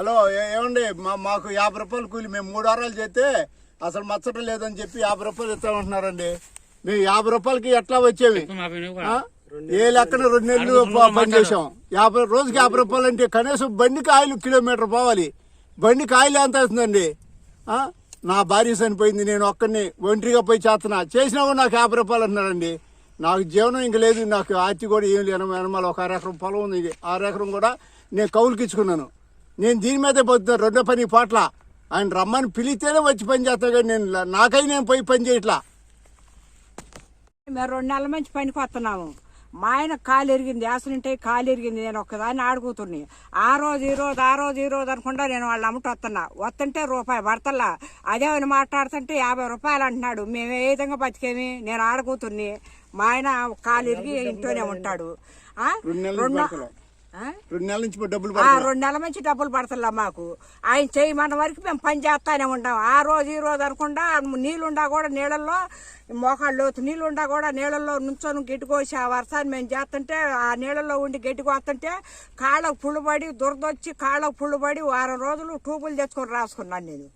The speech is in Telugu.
హలో ఏమండి మా మాకు యాభై రూపాయలు కూలి మేము మూడు వారాలు చేస్తే అసలు మచ్చటం లేదని చెప్పి యాభై రూపాయలు ఇస్తామంటున్నారండి. మేము యాభై రూపాయలకి ఎట్లా వచ్చేవి? ఏ లెక్కన రెండు నెలలు పని చేసాం యాభై రోజుకి యాభై రూపాయలు అంటే కనీసం బండికి ఆయిల్ కిలోమీటర్ పోవాలి. బండికి ఆయిల్ ఎంత అవుతుందండి ఆ? నా భార్య చనిపోయింది నేను ఒక్కడిని ఒంటరిగా పోయి చేస్తున్నా. చేసినా కూడా నాకు యాభై రూపాయలు అంటున్నారండి. నాకు జీవనం ఇంక లేదు నాకు ఆర్తి కూడా ఏం లేదు వెనమాల ఒక అర ఎకరం పొలం ఉంది. ఆరు ఎకరం కూడా నేను కౌలుకి ఇచ్చుకున్నాను నేను దీని మీదే పోతున్నాను రెండో పని పాటల. ఆయన రమ్మని పిలిస్తేనే వచ్చి పని చేస్తా కానీ నేను నాకై నేను పోయి పని చేయట్లా. మేము రెండు నెలల నుంచి పనికి వస్తున్నాము. మా ఆయన కాలు ఎరిగింది యాసనుంటే కాలు ఎరిగింది నేను ఒక్కదాన్ని ఆడుకుతున్నాయి ఆ రోజు ఈ రోజు ఆ రోజు ఈ రోజు అనుకుంటా నేను వాళ్ళు అమ్మట వస్తున్నా. వస్తుంటే రూపాయి పడతల్లా. అదే ఆయన మాట్లాడుతుంటే యాభై రూపాయలు అంటున్నాడు. మేము ఏ విధంగా బతికేమి? నేను ఆడుకుతున్ని మా ఆయన కాలు ఎరిగి ఇంట్లోనే ఉంటాడు? రెండు రెండు- పడతలే. నెలల నుంచి డబ్బులు రెండు నెలల నుంచి డబ్బులు పడతల్లా మాకు. ఆయన చేయమన్న వరకు మేము పని చేస్తానే ఉంటాం ఆ రోజు ఈ రోజు అనుకుండా నీళ్ళుండా కూడా నీళ్ళల్లో మోకాళ్ళు నీళ్ళుండా కూడా నీళ్ళల్లో నుంచొని కోసి ఆ వర్షాన్ని మేము చేస్తుంటే ఆ నీళ్ళల్లో ఉండి గడ్డి కోస్తుంటే కాళ్ళకు పుళ్ళు పడి దురదొచ్చి కాళ్ళకు పుళ్ళు పడి వారం రోజులు ట్యూబులు తెచ్చుకొని రాసుకున్నాను నేను.